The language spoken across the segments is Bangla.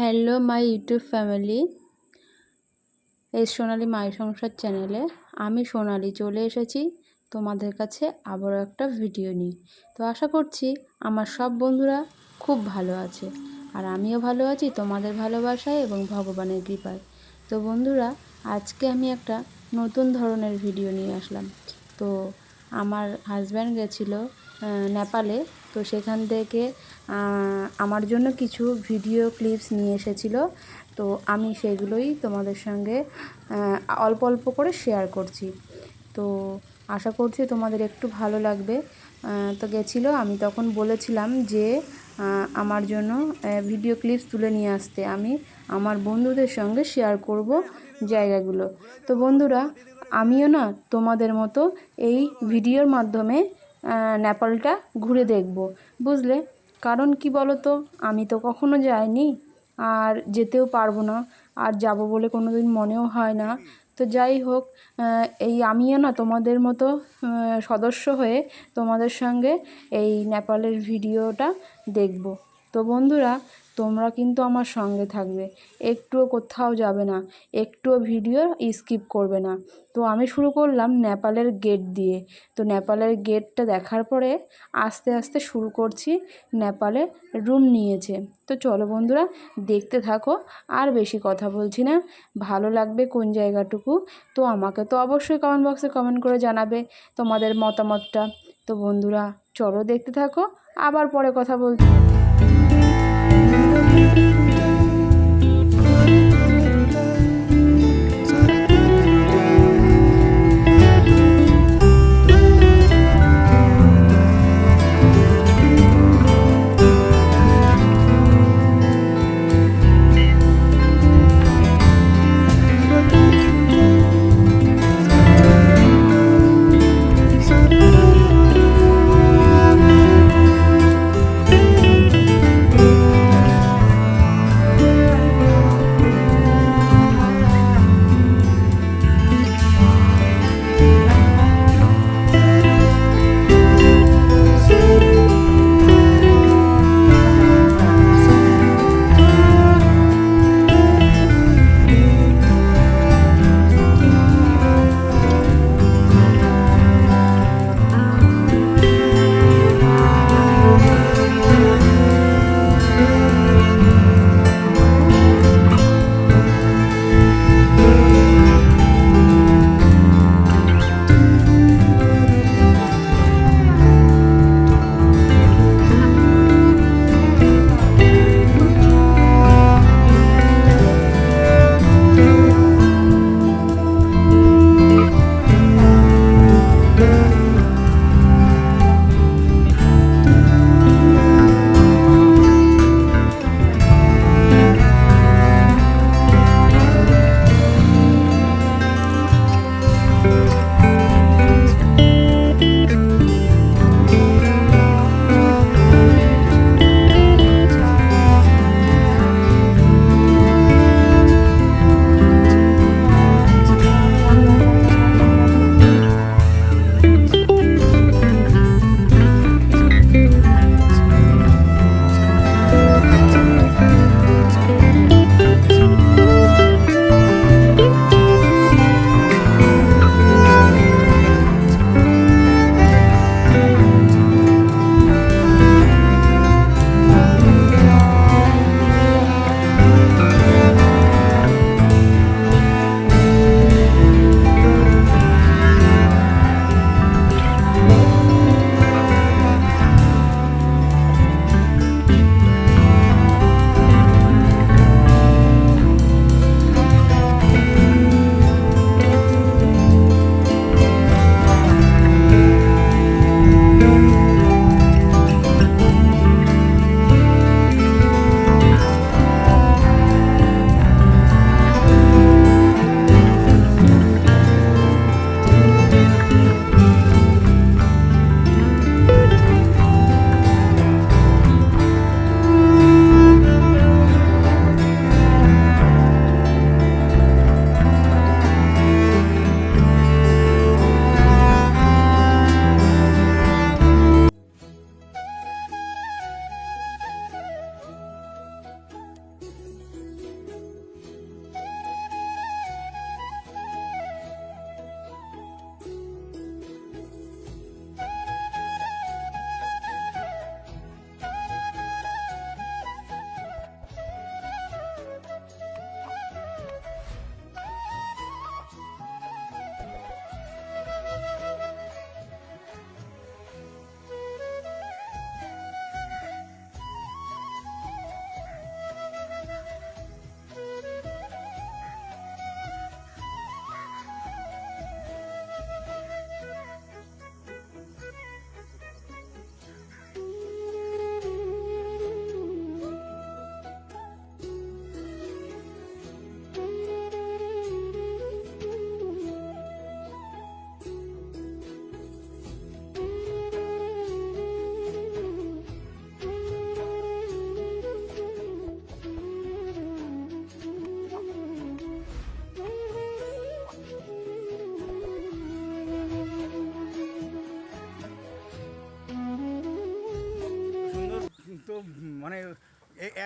হ্যালো মাই ইউটিউব ফ্যামিলি এই সোনালি মাই সংসার চ্যানেলে আমি সোনালি চলে এসেছি তোমাদের কাছে আবারও একটা ভিডিও নিয়ে। তো আশা করছি আমার সব বন্ধুরা খুব ভালো আছে আর আমিও ভালো আছি তোমাদের ভালোবাসায় এবং ভগবানের কৃপায়। তো বন্ধুরা, আজকে আমি একটা নতুন ধরনের ভিডিও নিয়ে আসলাম। তো আমার হাজব্যান্ড গেছিল নেপালে। তো সেখান থেকে আমার জন্য কিছু ভিডিও ক্লিপস নিয়ে এসেছিল। তো আমি সেগুলোই তোমাদের সঙ্গে অল্প অল্প করে শেয়ার করছি। তো আশা করছি তোমাদের একটু ভালো লাগবে। তো গেছিল, আমি তখন বলেছিলাম যে আমার জন্য ভিডিও ক্লিপস তুলে নিয়ে আসতে। আমি আমার বন্ধুদের সঙ্গে শেয়ার করব জায়গাগুলো। তো বন্ধুরা, আমিও না তোমাদের মতো এই ভিডিওর মাধ্যমে নেপালটা ঘুরে দেখব। বুঝলে? কারণ কি বলো তো আমি তো কখনো যাইনি আর যেতেও পারব না আর যাব বলে কোনো দিন মনেও হয় না। তো যাই হোক এই আমিও না তোমাদের মতো সদস্য হয়ে তোমাদের সঙ্গে এই নেপালের ভিডিওটা দেখব। তো বন্ধুরা, তোমরা কিন্তু আমার সঙ্গে থাকবে। একটুও কোথাও যাবে না, একটুও ভিডিও স্কিপ করবে না। তো আমি শুরু করলাম নেপালের গেট দিয়ে। তো নেপালের গেটটা দেখার পরে আস্তে আস্তে শুরু করছি নেপালে রুম নিয়েছে। তো চলো বন্ধুরা, দেখতে থাকো, আর বেশি কথা বলছি না। ভালো লাগবে কোন জায়গাটুকু? তো আমাকে তো অবশ্যই কমেন্ট বক্সে কমেন্ট করে জানাবে তোমাদের মতামতটা। তো বন্ধুরা, চলো দেখতে থাকো, আবার পরে কথা বলছি। Thank you.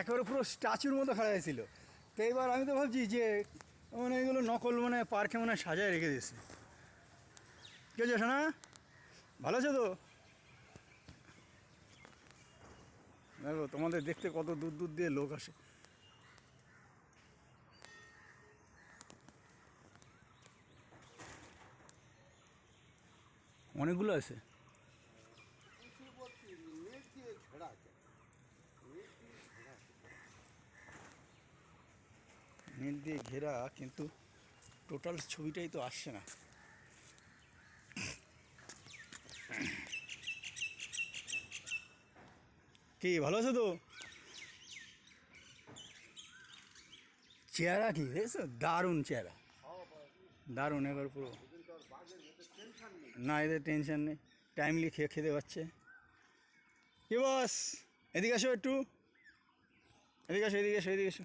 একেবারে পুরো স্ট্যাচুর মতো খাড়া হয়েছিল। তো এবার আমি তো ভাবছি যে মানে এগুলো নকল মানে পার্কে মানে সাজায় রেখে দিয়েছে। কে আছে শোনা ভালো আছে তো? দেখো, তোমাদের দেখতে কত দূর দূর দিয়ে লোক আসে। অনেকগুলো আছে। নেট দিয়ে ঘেরা, কিন্তু টোটাল ছবিটাই তো আসছে না। কি, ভালো আছো তো? চেহারা কি, দেখছ? দারুণ চেহারা। দারুণ, এবার পুরো। না, এদের টেনশন নেই। টাইমলি খেয়ে, খেতে পাচ্ছে কি বস এদিকে আসো একটু। এদিকে আসো এদিকে আসো এদিকে আসো।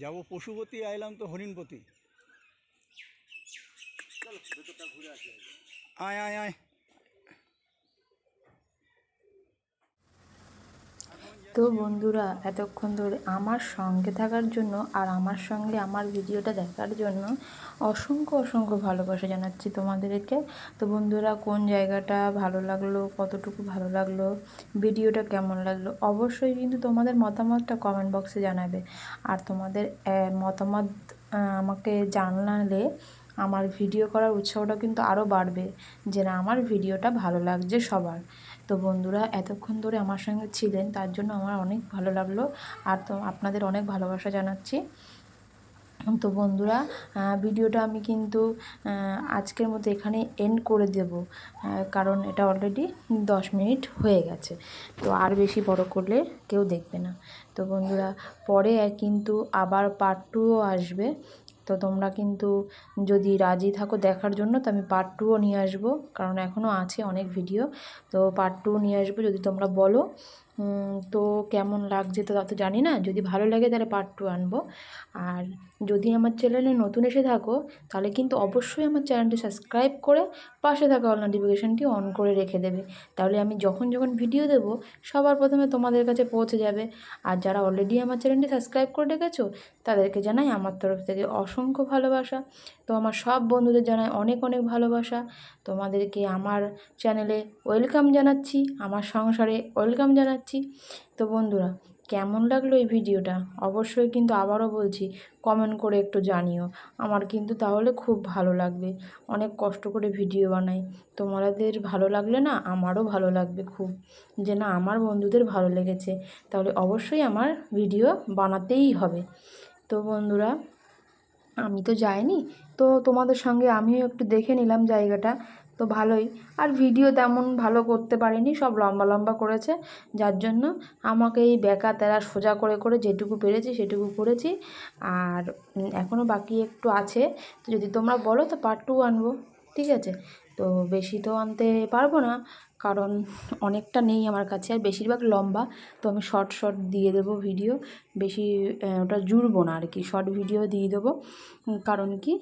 যাব পশুপতি আইলাম তো হরিণপতি। আয় আয় আয়। তো বন্ধুরা, এতক্ষণ ধরে আমার সঙ্গে থাকার জন্য আর আমার সঙ্গে আমার ভিডিওটা দেখার জন্য অসংখ্য অসংখ্য ভালোবাসা জানাচ্ছি তোমাদেরকে। তো বন্ধুরা, কোন জায়গাটা ভালো লাগল, কতটুকু ভালো লাগল, ভিডিওটা কেমন লাগল, অবশ্যই কিন্তু তোমাদের মতামতটা কমেন্ট বক্সে জানাবে। আর তোমাদের মতামত আমাকে জানালে আমার ভিডিও করার উৎসাহটা কিন্তু আরও বাড়বে যে না, আমার ভিডিওটা ভালো লাগছে সবার। তো বন্ধুরা, এতক্ষণ ধরে আমার সঙ্গে ছিলেন, তার জন্য আমার অনেক ভালো লাগল আর তো আপনাদের অনেক ভালোবাসা জানাচ্ছি। তো বন্ধুরা ভিডিওটা আমি কিন্তু আজকের মতো এখানে এন্ড করে দেব কারণ এটা অলরেডি দশ মিনিট হয়ে গেছে, তো আর বেশি বড় করলে কেউ দেখবে না। তো বন্ধুরা, পরে কিন্তু আবার পার্ট টুও আসবে তো তোমরা কিন্তু যদি রাজি থাকো দেখার জন্য, তো আমি পার্ট টুও নিয়ে আসব। কারণ এখনও আছে অনেক ভিডিও তো পার্ট টু নিয়ে আসব। যদি তোমরা বলো তো কেমন লাগছে তো তা তো জানি না। যদি ভালো লাগে তাহলে পার্ট টু আনব। আর যদি আমার চ্যানেলে নতুন এসে থাকো, তাহলে কিন্তু অবশ্যই আমার চ্যানেলটি সাবস্ক্রাইব করে পাশে থাকা অল নোটিফিকেশানটি অন করে রেখে দেবে। তাহলে আমি যখন যখন ভিডিও দেব, সবার প্রথমে তোমাদের কাছে পৌঁছে যাবে। আর যারা অলরেডি আমার চ্যানেলটি সাবস্ক্রাইব করে রেখেছো, তাদেরকে জানাই আমার তরফ থেকে অসংখ্য ভালোবাসা। তো আমার সব বন্ধুদের জানাই অনেক অনেক ভালোবাসা। তোমাদেরকে আমার চ্যানেলে ওয়েলকাম জানাচ্ছি। আমার সংসারে ওয়েলকাম জানাচ্ছি। তো বন্ধুরা, কেমন লাগল এই ভিডিওটা? অবশ্যই কিন্তু আবারও বলছি কমেন্ট করে একটু জানিও। আমার কিন্তু তাহলে খুব ভালো লাগবে। অনেক কষ্ট করে ভিডিও বানাই। তোমাদের ভালো লাগলে না, আমারও ভালো লাগবে খুব। যে না, আমার বন্ধুদের ভালো লেগেছে। তাহলে অবশ্যই আমার ভিডিও বানাতেই হবে। তো বন্ধুরা, আমি তো যাইনি। তো তোমাদের সঙ্গে আমিও একটু দেখে নিলাম জায়গাটা। তো ভালোই। আর ভিডিও তেমন ভালো করতে পারিনি, সব লম্বা লম্বা করেছে। যার জন্য আমাকে এই বেকা তেরা সোজা করে করে যেটুকু পেরেছি সেটুকু করেছি। আর এখনও বাকি একটু আছে। তো যদি তোমরা বলো তো পার্ট টু আনব, ঠিক আছে? তো বেশি তো আনতে পারব না, কারণ অনেকটা নেই আমার কাছে। আর বেশিরভাগ লম্বা, তো আমি শর্ট শর্ট দিয়ে দেবো ভিডিও বেশি ওটা জুড়বো না আর কি শর্ট ভিডিও দিয়ে দেবো। কারণ কি?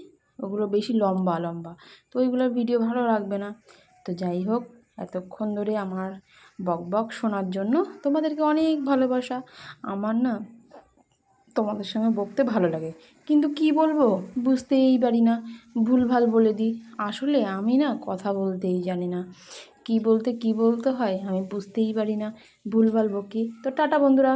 ওগুলো বেশি লম্বা লম্বা। তো ওইগুলোর ভিডিও ভালো লাগবে না। তো যাই হোক, এতক্ষণ ধরে আমার বক বক শোনার জন্য তোমাদেরকে অনেক ভালোবাসা। আমার না তোমাদের সঙ্গে বকতে ভালো লাগে। কিন্তু কি বলব, বুঝতেই পারি না। ভুলভাল বলে দিই। আসলে আমি না কথা বলতেই জানি না। কি বলতে কি বলতে হয় আমি বুঝতেই পারি না। ভুলভাল বকি। তো টাটা বন্ধুরা।